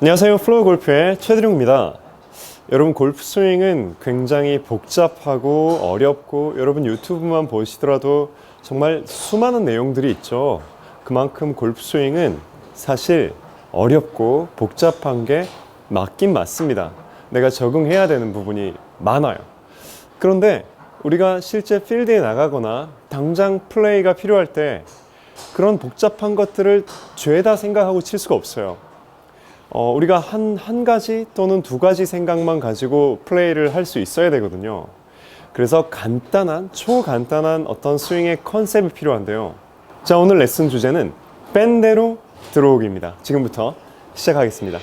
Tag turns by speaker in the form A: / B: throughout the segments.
A: 안녕하세요. 플로우 골프의 최드룡입니다. 여러분 골프 스윙은 굉장히 복잡하고 어렵고 여러분 유튜브만 보시더라도 정말 수많은 내용들이 있죠. 그만큼 골프 스윙은 사실 어렵고 복잡한 게 맞긴 맞습니다. 내가 적응해야 되는 부분이 많아요. 그런데 우리가 실제 필드에 나가거나 당장 플레이가 필요할 때 그런 복잡한 것들을 죄다 생각하고 칠 수가 없어요. 어, 우리가 한, 한 가지 또는 두 가지 생각만 가지고 플레이를 할 수 있어야 되거든요. 그래서 간단한, 초간단한 어떤 스윙의 컨셉이 필요한데요. 자, 오늘 레슨 주제는 밴대로 들어오기입니다. 지금부터 시작하겠습니다.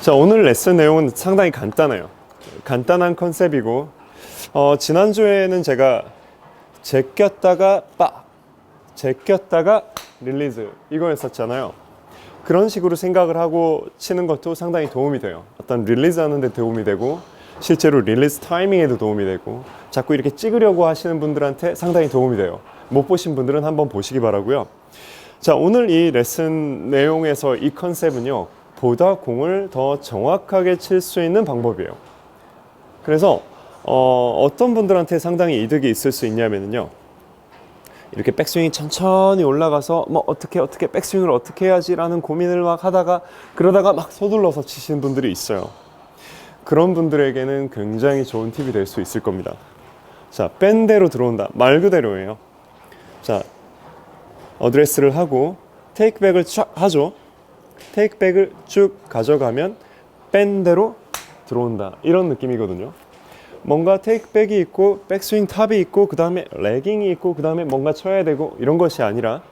A: 자, 오늘 레슨 내용은 상당히 간단해요. 간단한 컨셉이고, 어, 지난주에는 제가 제꼈다가 빡, 제꼈다가 릴리즈 이거였었잖아요. 그런 식으로 생각을 하고 치는 것도 상당히 도움이 돼요. 어떤 릴리즈 하는데 도움이 되고 실제로 릴리즈 타이밍에도 도움이 되고 자꾸 이렇게 찍으려고 하시는 분들한테 상당히 도움이 돼요. 못 보신 분들은 한번 보시기 바라고요. 자, 오늘 이 레슨 내용에서 이 컨셉은요. 보다 공을 더 정확하게 칠 수 있는 방법이에요. 그래서 어, 어떤 분들한테 상당히 이득이 있을 수 있냐면요. 이렇게 백스윙이 천천히 올라가서 뭐 어떻게 어떻게 백스윙을 어떻게 해야지라는 고민을 막 하다가 그러다가 막 서둘러서 치시는 분들이 있어요. 그런 분들에게는 굉장히 좋은 팁이 될 수 있을 겁니다. 자, 밴대로 들어온다. 말 그대로예요. 자, 어드레스를 하고 테이크백을 쫙 하죠. 테이크백을 쭉 가져가면 밴대로 들어온다. 이런 느낌이거든요. 뭔가 테이크백이 있고 백스윙 탑이 있고 그 다음에 레깅이 있고 그 다음에 뭔가 쳐야 되고 이런 것이 아니라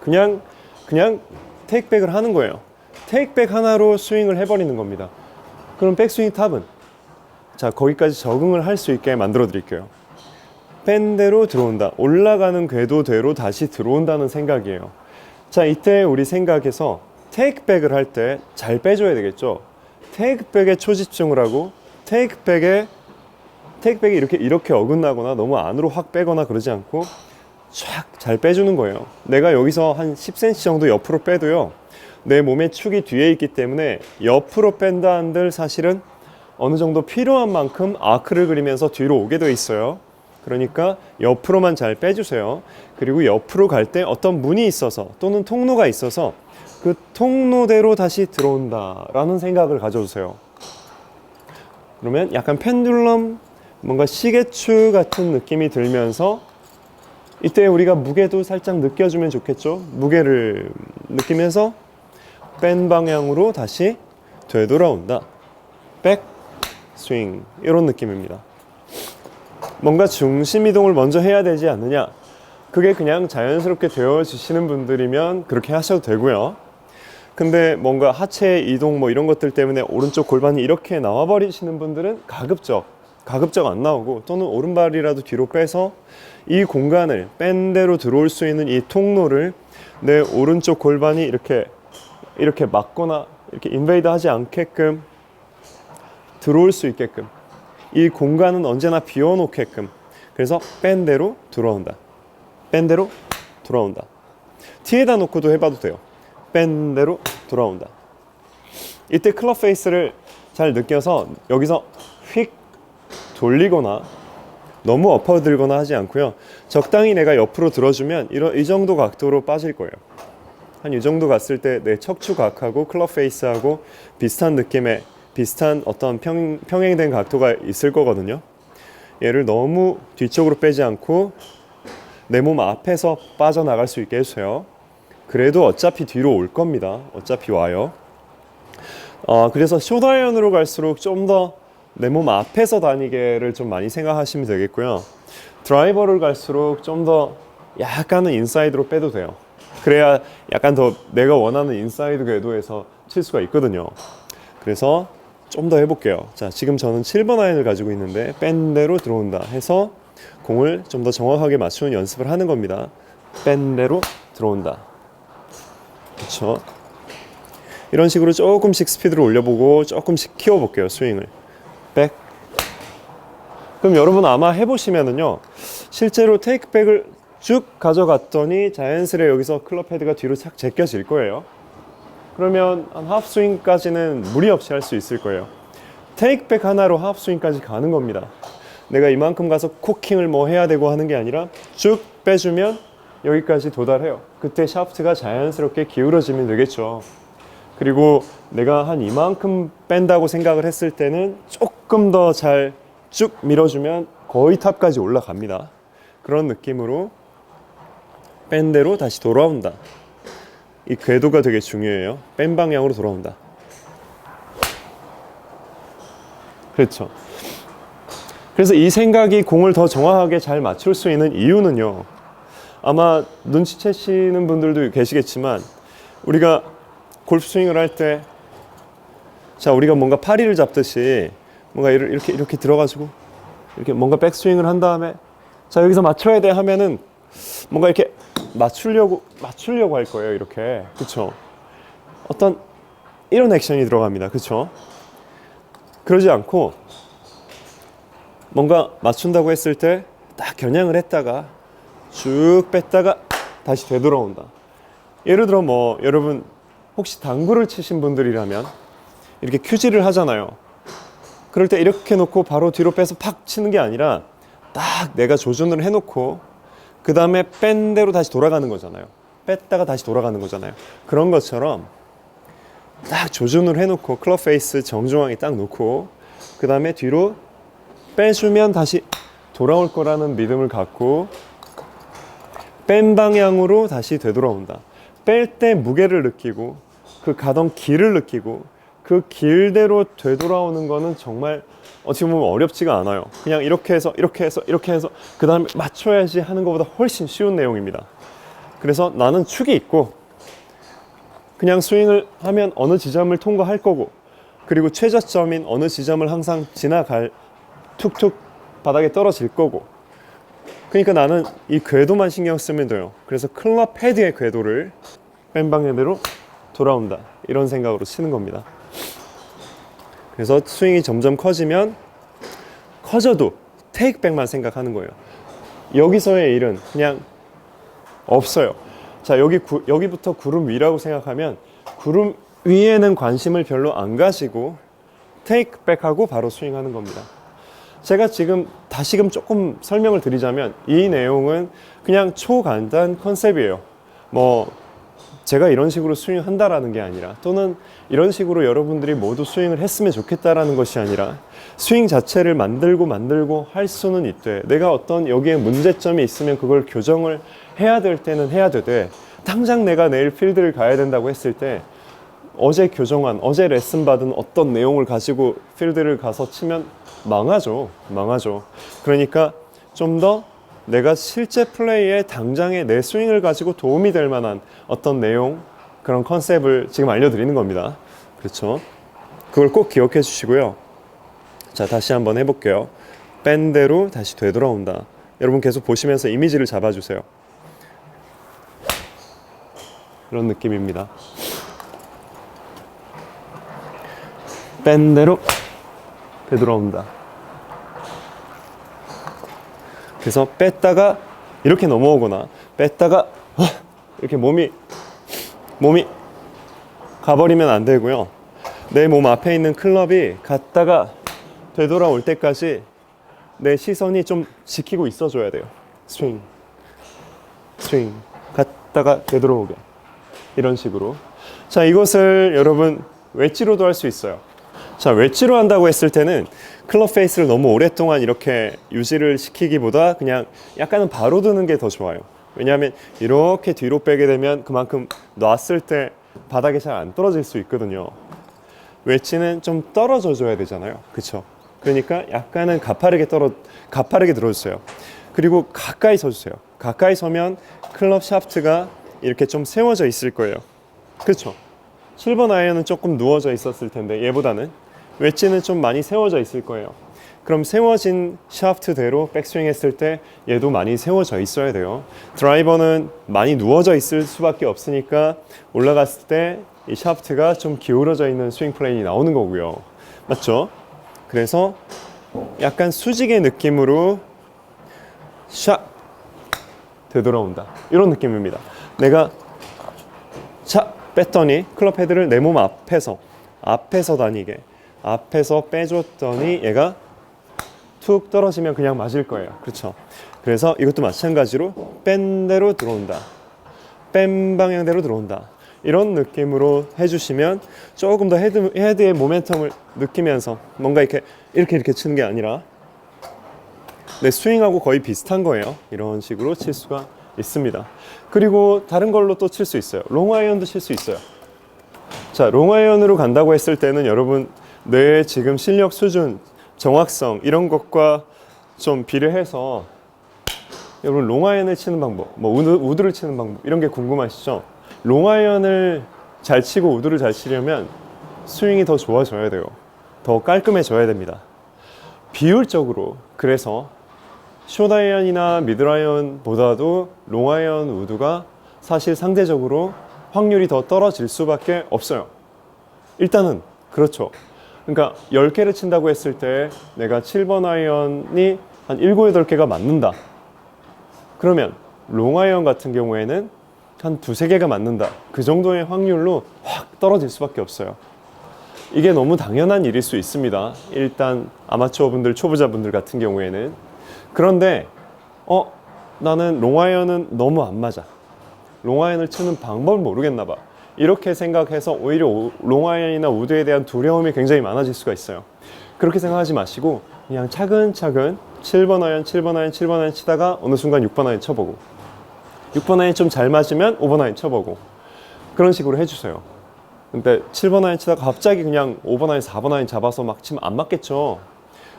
A: 그냥 그냥 테이크백을 하는 거예요. 테이크백 하나로 스윙을 해버리는 겁니다. 그럼 백스윙 탑은 자 거기까지 적응을 할 수 있게 만들어 드릴게요. 밴대로 들어온다. 올라가는 궤도대로 다시 들어온다는 생각이에요. 자 이때 우리 생각에서 테이크백을 할 때 잘 빼줘야 되겠죠. 테이크백에 초집중을 하고 테이크백에 테이크백이 이렇게 이렇게 어긋나거나 너무 안으로 확 빼거나 그러지 않고 쫙잘 빼주는 거예요. 내가 여기서 한 10cm 정도 옆으로 빼도요. 내 몸의 축이 뒤에 있기 때문에 옆으로 뺀다 한들 사실은 어느 정도 필요한 만큼 아크를 그리면서 뒤로 오게 돼 있어요. 그러니까 옆으로만 잘 빼주세요. 그리고 옆으로 갈 때 어떤 문이 있어서 또는 통로가 있어서 그 통로대로 다시 들어온다라는 생각을 가져주세요. 그러면 약간 펜듈럼 뭔가 시계추 같은 느낌이 들면서 이때 우리가 무게도 살짝 느껴주면 좋겠죠. 무게를 느끼면서 뺀 방향으로 다시 되돌아온다. 백 스윙 이런 느낌입니다. 뭔가 중심 이동을 먼저 해야 되지 않느냐? 그게 그냥 자연스럽게 되어지시는 분들이면 그렇게 하셔도 되고요. 근데 뭔가 하체 이동 뭐 이런 것들 때문에 오른쪽 골반이 이렇게 나와 버리시는 분들은 가급적 가급적 안 나오고 또는 오른발이라도 뒤로 빼서 이 공간을 뺀 대로 들어올 수 있는 이 통로를 내 오른쪽 골반이 이렇게 이렇게 막거나 이렇게 인베이드 하지 않게끔 들어올 수 있게끔 이 공간은 언제나 비워 놓게끔 그래서 뺀 대로 들어온다. 뺀 대로 돌아온다. 티에다 놓고도 해봐도 돼요 뺀 대로 돌아온다 이때 클럽 페이스를 잘 느껴서 여기서 휙 돌리거나 너무 엎어들거나 하지 않고요 적당히 내가 옆으로 들어주면 이런 이 정도 각도로 빠질 거예요 한 이 정도 갔을 때 내 척추각하고 클럽 페이스하고 비슷한 느낌의 비슷한 어떤 평, 평행된 각도가 있을 거거든요. 얘를 너무 뒤쪽으로 빼지 않고 내 몸 앞에서 빠져나갈 수 있게 해주세요. 그래도 어차피 뒤로 올 겁니다. 어차피 와요. 어, 그래서 쇼다이언으로 갈수록 좀 더 내 몸 앞에서 다니게를 좀 많이 생각하시면 되겠고요. 드라이버를 갈수록 좀 더 약간은 인사이드로 빼도 돼요. 그래야 약간 더 내가 원하는 인사이드 궤도에서 칠 수가 있거든요. 그래서 좀 더 해볼게요. 자, 지금 저는 7번 아이언을 가지고 있는데 뺀 대로 들어온다 해서 공을 좀 더 정확하게 맞추는 연습을 하는 겁니다. 뺀 대로 들어온다. 그렇죠. 이런 식으로 조금씩 스피드를 올려보고 조금씩 키워볼게요. 스윙을. 백. 그럼 여러분 아마 해보시면은요. 실제로 테이크백을 쭉 가져갔더니 자연스레 여기서 클럽 헤드가 뒤로 착 제껴질 거예요. 그러면 한 하프 스윙까지는 무리 없이 할 수 있을 거예요. 테이크백 하나로 하프 스윙까지 가는 겁니다. 내가 이만큼 가서 코킹을 뭐 해야 되고 하는 게 아니라 쭉 빼주면 여기까지 도달해요. 그때 샤프트가 자연스럽게 기울어지면 되겠죠. 그리고 내가 한 이만큼 뺀다고 생각을 했을 때는 조금 더 잘 쭉 밀어주면 거의 탑까지 올라갑니다. 그런 느낌으로 뺀 대로 다시 돌아온다. 이 궤도가 되게 중요해요. 뺀 방향으로 돌아온다. 그렇죠. 그래서 이 생각이 공을 더 정확하게 잘 맞출 수 있는 이유는요. 아마 눈치채시는 분들도 계시겠지만 우리가 골프 스윙을 할 때 자, 우리가 뭔가 파리를 잡듯이 뭔가 이렇게 이렇게, 들어가지고 이렇게 뭔가 백스윙을 한 다음에 자, 여기서 맞춰야 돼 하면은 뭔가 이렇게 맞추려고 맞추려고 할 거예요, 이렇게. 그렇죠? 어떤 이런 액션이 들어갑니다. 그렇죠? 그러지 않고 뭔가 맞춘다고 했을 때 딱 겨냥을 했다가 쭉 뺐다가 다시 되돌아온다. 예를 들어 뭐 여러분 혹시 당구를 치신 분들이라면 이렇게 큐지를 하잖아요. 그럴 때 이렇게 놓고 바로 뒤로 빼서 팍 치는 게 아니라 딱 내가 조준을 해놓고 그 다음에 뺀 대로 다시 돌아가는 거잖아요. 뺐다가 다시 돌아가는 거잖아요. 그런 것처럼 딱 조준을 해놓고 클럽 페이스 정중앙에 딱 놓고 그 다음에 뒤로 빼주면 다시 돌아올 거라는 믿음을 갖고 뺀 방향으로 다시 되돌아온다. 뺄 때 무게를 느끼고 그 가던 길을 느끼고 그 길대로 되돌아오는 거는 정말 어떻게 보면 어렵지가 않아요. 그냥 이렇게 해서 이렇게 해서 이렇게 해서 그 다음에 맞춰야지 하는 것보다 훨씬 쉬운 내용입니다. 그래서 나는 축이 있고 그냥 스윙을 하면 어느 지점을 통과할 거고 그리고 최저점인 어느 지점을 항상 지나갈 툭툭 바닥에 떨어질 거고 그러니까 나는 이 궤도만 신경 쓰면 돼요. 그래서 클럽 헤드의 궤도를 뺀 방향대로 돌아온다. 이런 생각으로 치는 겁니다. 그래서 스윙이 점점 커지면 커져도 테이크백만 생각하는 거예요. 여기서의 일은 그냥 없어요. 자 여기 구, 여기부터 구름 위라고 생각하면 구름 위에는 관심을 별로 안 가지고 테이크백하고 바로 스윙하는 겁니다 제가 지금 다시금 조금 설명을 드리자면 이 내용은 그냥 초간단 컨셉이에요. 뭐 제가 이런 식으로 스윙한다라는 게 아니라 또는 이런 식으로 여러분들이 모두 스윙을 했으면 좋겠다라는 것이 아니라 스윙 자체를 만들고 만들고 할 수는 있대. 내가 어떤 여기에 문제점이 있으면 그걸 교정을 해야 될 때는 해야 되되 당장 내가 내일 필드를 가야 된다고 했을 때 어제 교정한 어제 레슨 받은 어떤 내용을 가지고 필드를 가서 치면 망하죠. 망하죠. 그러니까 좀 더 내가 실제 플레이에 당장의 내 스윙을 가지고 도움이 될 만한 어떤 내용, 그런 컨셉을 지금 알려드리는 겁니다. 그렇죠. 그걸 꼭 기억해 주시고요. 자, 다시 한번 해볼게요. 뺀 대로 다시 되돌아온다. 여러분 계속 보시면서 이미지를 잡아주세요. 이런 느낌입니다. 뺀 대로 되돌아온다. 그래서 뺐다가 이렇게 넘어오거나 뺐다가 어, 이렇게 몸이 몸이 가버리면 안 되고요. 내 몸 앞에 있는 클럽이 갔다가 되돌아올 때까지 내 시선이 좀 지키고 있어줘야 돼요. 스윙, 스윙, 갔다가 되돌아오게 이런 식으로. 자 이것을 여러분 웨지로도 할 수 있어요. 자, 웨지로 한다고 했을 때는 클럽 페이스를 너무 오랫동안 이렇게 유지를 시키기보다 그냥 약간은 바로 드는 게 더 좋아요. 왜냐하면 이렇게 뒤로 빼게 되면 그만큼 놨을 때 바닥에 잘 안 떨어질 수 있거든요. 웨지는 좀 떨어져 줘야 되잖아요. 그쵸? 그러니까 약간은 가파르게 떨어, 가파르게 들어주세요. 그리고 가까이 서주세요. 가까이 서면 클럽 샤프트가 이렇게 좀 세워져 있을 거예요. 그렇죠? 7번 아이언은 조금 누워져 있었을 텐데 얘보다는 웨지는 좀 많이 세워져 있을 거예요. 그럼 세워진 샤프트대로 백스윙 했을 때 얘도 많이 세워져 있어야 돼요. 드라이버는 많이 누워져 있을 수밖에 없으니까 올라갔을 때 이 샤프트가 좀 기울어져 있는 스윙 플레인이 나오는 거고요. 맞죠? 그래서 약간 수직의 느낌으로 샷, 되돌아온다. 이런 느낌입니다. 내가 차 뺐더니 클럽 헤드를 내 몸 앞에서 앞에서 다니게 앞에서 빼줬더니 얘가 툭 떨어지면 그냥 맞을 거예요. 그렇죠. 그래서 이것도 마찬가지로 뺀 대로 들어온다. 뺀 방향대로 들어온다. 이런 느낌으로 해주시면 조금 더 헤드, 헤드의 모멘텀을 느끼면서 뭔가 이렇게 이렇게 이렇게 치는 게 아니라 내 스윙하고 거의 비슷한 거예요. 이런 식으로 칠 수가 있습니다. 그리고 다른 걸로 또 칠 수 있어요. 롱아이언도 칠 수 있어요. 자, 롱아이언으로 간다고 했을 때는 여러분 내 지금 실력 수준, 정확성 이런 것과 좀 비례해서 여러분 롱아이언을 치는 방법, 뭐 우드, 우드 를 치는 방법 이런 게 궁금하시죠? 롱아이언을 잘 치고 우드를 잘 치려면 스윙이 더 좋아져야 돼요. 더 깔끔해져야 됩니다. 비율적으로 그래서 숏아이언이나 미드아이언보다도 롱아이언 우드가 사실 상대적으로 확률이 더 떨어질 수밖에 없어요. 일단은 그렇죠. 그러니까 10개를 친다고 했을 때 내가 7번 아이언이 한 7, 8개가 맞는다. 그러면 롱 아이언 같은 경우에는 한 두세 개가 맞는다. 그 정도의 확률로 확 떨어질 수밖에 없어요. 이게 너무 당연한 일일 수 있습니다. 일단 아마추어 분들, 초보자분들 같은 경우에는. 그런데, 어, 나는 롱아이언은 너무 안 맞아. 롱아이언을 치는 방법을 모르겠나 봐. 이렇게 생각해서 오히려 오- 롱아이언이나 우드에 대한 두려움이 굉장히 많아질 수가 있어요. 그렇게 생각하지 마시고 그냥 차근차근 7번 아이언, 7번 아이언, 7번 아이언 치다가 어느 순간 6번 아이언 쳐보고 6번 아이언 좀 잘 맞으면 5번 아이언 쳐보고 그런 식으로 해주세요. 근데 7번 아이언 치다가 갑자기 그냥 5번 아이언, 4번 아이언 잡아서 막 치면 안 맞겠죠.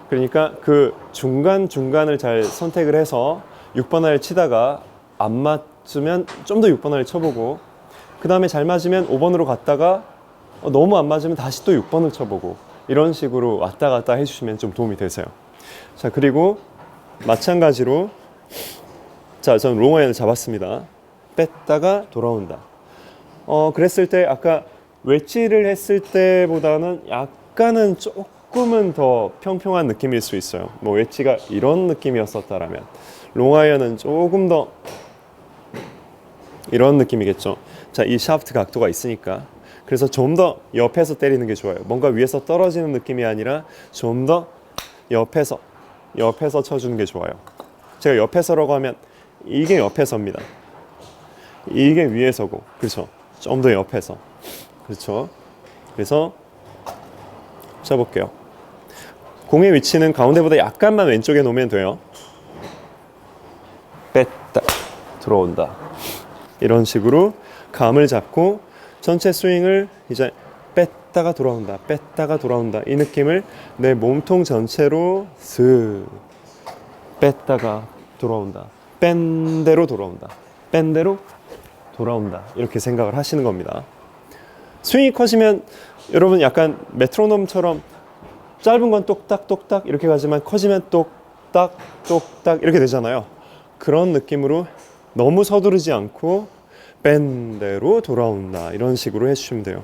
A: 그러니까 그 중간 중간을 잘 선택을 해서 6번 아이언 치다가 안 맞으면 좀 더 6번 아이언 쳐보고 그 다음에 잘 맞으면 5번으로 갔다가 어, 너무 안 맞으면 다시 또 6번을 쳐보고 이런 식으로 왔다 갔다 해주시면 좀 도움이 되세요. 자 그리고 마찬가지로 자 저는 롱아이언을 잡았습니다. 뺐다가 돌아온다. 어 그랬을 때 아까 웨지를 했을 때보다는 약간은 조금은 더 평평한 느낌일 수 있어요. 뭐 웨지가 이런 느낌이었었다라면 롱아이언은 조금 더 이런 느낌이겠죠. 자, 이 샤프트 각도가 있으니까. 그래서 좀 더 옆에서 때리는 게 좋아요. 뭔가 위에서 떨어지는 느낌이 아니라 좀 더 옆에서, 옆에서 쳐주는 게 좋아요. 제가 옆에서라고 하면 이게 옆에서입니다. 이게 위에서고, 그렇죠. 좀 더 옆에서. 그렇죠. 그래서 쳐볼게요. 공의 위치는 가운데보다 약간만 왼쪽에 놓으면 돼요. 뺐다, 들어온다. 이런 식으로 감을 잡고 전체 스윙을 이제 뺐다가 돌아온다, 뺐다가 돌아온다. 이 느낌을 내 몸통 전체로 슥 뺐다가 돌아온다. 뺀 대로 돌아온다. 뺀 대로 돌아온다. 이렇게 생각을 하시는 겁니다. 스윙이 커지면 여러분 약간 메트로놈처럼 짧은 건 똑딱 똑딱 이렇게 가지만 커지면 똑딱 똑딱 이렇게 되잖아요. 그런 느낌으로 너무 서두르지 않고 뺀 대로 돌아온다 이런 식으로 해주시면 돼요.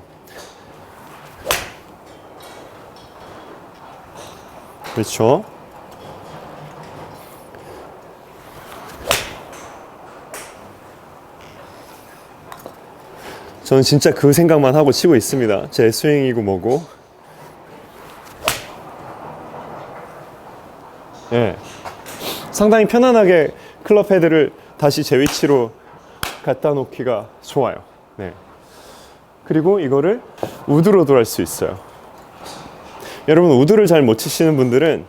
A: 그렇죠. 저는 진짜 그 생각만 하고 치고 있습니다. 제 스윙이고 뭐고. 예. 상당히 편안하게 클럽 헤드를 다시 제 위치로 갖다 놓기가 좋아요. 네. 그리고 이거를 우드로도 할 수 있어요. 여러분 우드를 잘 못 치시는 분들은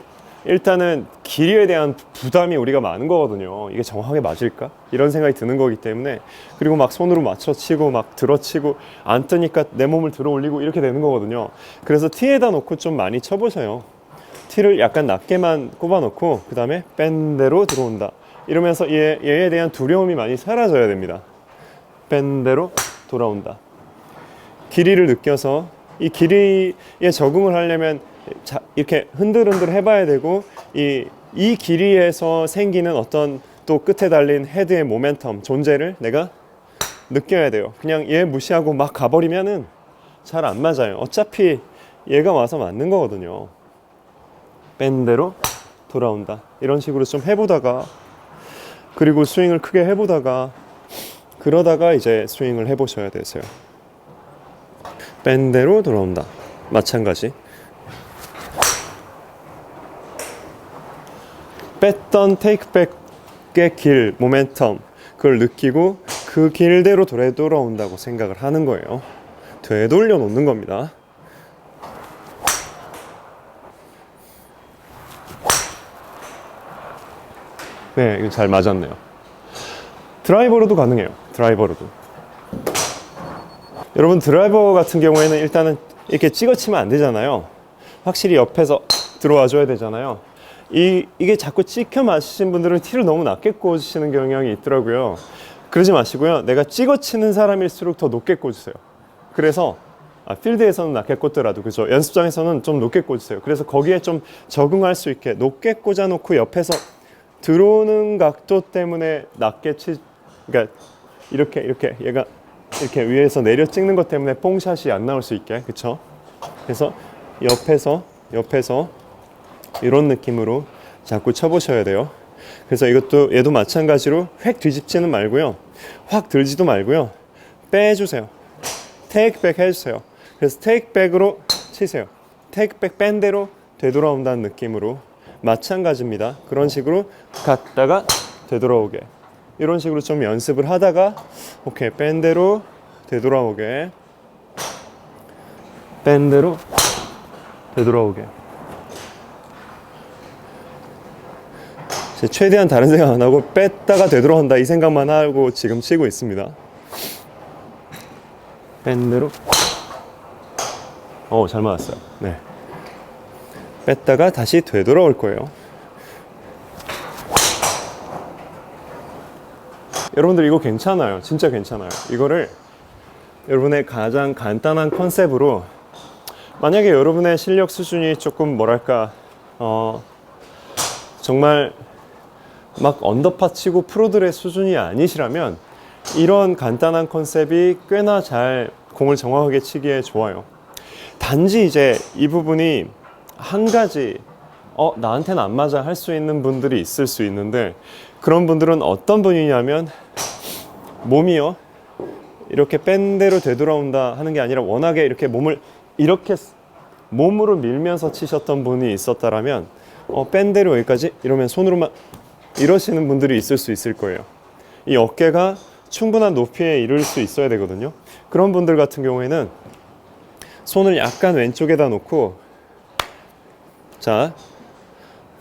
A: 일단은 길이에 대한 부담이 우리가 많은 거거든요. 이게 정확하게 맞을까? 이런 생각이 드는 거기 때문에 그리고 막 손으로 맞춰 치고 막 들어 치고 안 뜨니까 내 몸을 들어 올리고 이렇게 되는 거거든요. 그래서 티에다 놓고 좀 많이 쳐 보세요. 티를 약간 낮게만 꼽아 놓고 그 다음에 뺀 대로 들어온다. 이러면서 얘, 얘에 대한 두려움이 많이 사라져야 됩니다. 뺀 대로 돌아온다. 길이를 느껴서 이 길이에 적응을 하려면 자, 이렇게 흔들흔들 해봐야 되고 이, 이 길이에서 생기는 어떤 또 끝에 달린 헤드의 모멘텀 존재를 내가 느껴야 돼요. 그냥 얘 무시하고 막 가버리면은 잘 안 맞아요. 어차피 얘가 와서 맞는 거거든요. 뺀 대로 돌아온다. 이런 식으로 좀 해보다가 그리고 스윙을 크게 해보다가 그러다가 이제 스윙을 해보셔야 되세요. 밴대로 돌아온다. 마찬가지. 뺐던 테이크백의 길, 모멘텀 그걸 느끼고 그 길대로 돌아 돌아온다고 생각을 하는 거예요. 되돌려 놓는 겁니다. 네, 이거 잘 맞았네요. 드라이버로도 가능해요. 드라이버로도. 여러분 드라이버 같은 경우에는 일단은 이렇게 찍어치면 안 되잖아요. 확실히 옆에서 들어와 줘야 되잖아요. 이, 이게 자꾸 찍혀 마시신 분들은 티를 너무 낮게 꽂으시는 경향이 있더라고요. 그러지 마시고요. 내가 찍어치는 사람일수록 더 높게 꽂으세요. 그래서 아, 필드에서는 낮게 꽂더라도 그죠. 연습장에서는 좀 높게 꽂으세요. 그래서 거기에 좀 적응할 수 있게 높게 꽂아놓고 옆에서 들어오는 각도 때문에 낮게 치, 그러니까 이렇게 이렇게 얘가 이렇게 위에서 내려 찍는 것 때문에 뽕샷이 안 나올 수 있게 그쵸? 그래서 옆에서 옆에서 이런 느낌으로 자꾸 쳐보셔야 돼요. 그래서 이것도 얘도 마찬가지로 획 뒤집지는 말고요. 확 들지도 말고요. 빼주세요. 테이크백 해주세요. 그래서 테이크백으로 치세요. 테이크백 뺀 대로 되돌아온다는 느낌으로 마찬가지입니다. 그런 식으로 갔다가 되돌아오게 이런 식으로 좀 연습을 하다가 오케이 뺀 대로 되돌아오게 뺀 대로 되돌아오게 이제 최대한 다른 생각 안 하고 뺐다가 되돌아온다 이 생각만 하고 지금 치고 있습니다. 뺀 대로 어, 잘 맞았어요. 네. 뺐다가 다시 되돌아올 거예요. 여러분들 이거 괜찮아요. 진짜 괜찮아요. 이거를 여러분의 가장 간단한 컨셉으로 만약에 여러분의 실력 수준이 조금 뭐랄까 어 정말 막 언더파 치고 프로들의 수준이 아니시라면 이런 간단한 컨셉이 꽤나 잘 공을 정확하게 치기에 좋아요. 단지 이제 이 부분이 한 가지 어 나한테는 안 맞아 할 수 있는 분들이 있을 수 있는데 그런 분들은 어떤 분이냐면 몸이요 이렇게 뺀 대로 되돌아온다 하는 게 아니라 워낙에 이렇게 몸을 이렇게 몸으로 밀면서 치셨던 분이 있었다라면 어, 뺀 대로 여기까지 이러면 손으로만 이러시는 분들이 있을 수 있을 거예요. 이 어깨가 충분한 높이에 이를 수 있어야 되거든요. 그런 분들 같은 경우에는 손을 약간 왼쪽에다 놓고 자,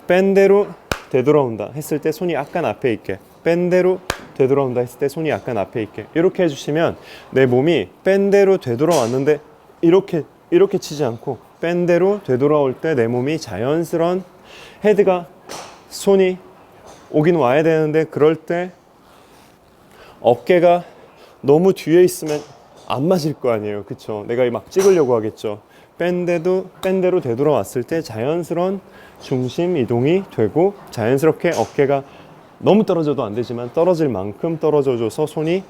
A: 뺀 대로 되돌아온다 했을 때 손이 약간 앞에 있게 뺀 대로 되돌아온다 했을 때 손이 약간 앞에 있게 이렇게 해주시면 내 몸이 뺀 대로 되돌아왔는데 이렇게 이렇게 치지 않고 뺀 대로 되돌아올 때 내 몸이 자연스러운 헤드가 손이 오긴 와야 되는데 그럴 때 어깨가 너무 뒤에 있으면 안 맞을 거 아니에요. 그쵸? 내가 막 찍으려고 하겠죠. 뺀데도, 뺀대로 되돌아왔을 때 자연스러운 중심 이동이 되고 자연스럽게 어깨가 너무 떨어져도 안 되지만 떨어질 만큼 떨어져줘서 손이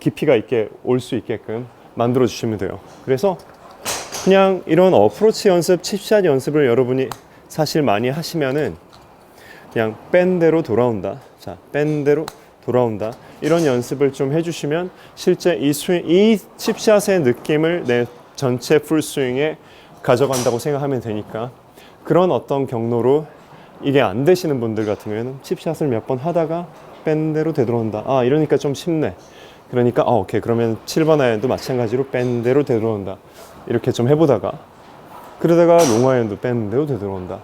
A: 깊이가 있게 올 수 있게끔 만들어 주시면 돼요. 그래서 그냥 이런 어프로치 연습, 칩샷 연습을 여러분이 사실 많이 하시면은 그냥 뺀 대로 돌아온다. 자, 뺀 대로 돌아온다. 이런 연습을 좀 해주시면 실제 이 스윙, 이 칩샷의 느낌을 내 전체 풀 스윙에 가져간다고 생각하면 되니까 그런 어떤 경로로 이게 안 되시는 분들 같은 경우에는 칩샷을 몇 번 하다가 뺀 대로 되돌아온다. 아, 이러니까 좀 쉽네. 그러니까, 아, 오케이. 그러면 7번 아이언도 마찬가지로 뺀 대로 되돌아온다. 이렇게 좀 해보다가 그러다가 롱 아이언도 뺀 대로 되돌아온다.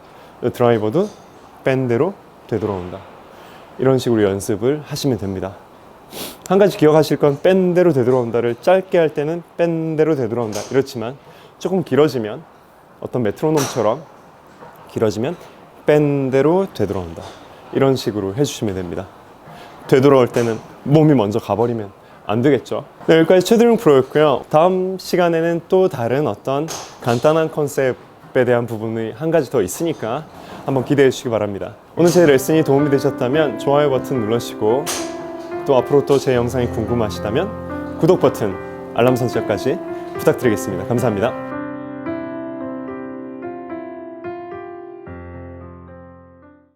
A: 드라이버도 뺀 대로 되돌아온다. 이런 식으로 연습을 하시면 됩니다. 한 가지 기억하실 건 뺀 대로 되돌아온다를 짧게 할 때는 뺀 대로 되돌아온다. 이렇지만 조금 길어지면 어떤 메트로놈처럼 길어지면 뺀 대로 되돌아온다. 이런 식으로 해주시면 됩니다. 되돌아올 때는 몸이 먼저 가버리면 안 되겠죠. 네, 여기까지 최드링 프로였고요. 다음 시간에는 또 다른 어떤 간단한 컨셉에 대한 부분이 한 가지 더 있으니까 한번 기대해 주시기 바랍니다. 오늘 제 레슨이 도움이 되셨다면 좋아요 버튼 눌러주시고 또 앞으로 또 제 영상이 궁금하시다면 구독 버튼, 알람 설정까지 부탁드리겠습니다. 감사합니다.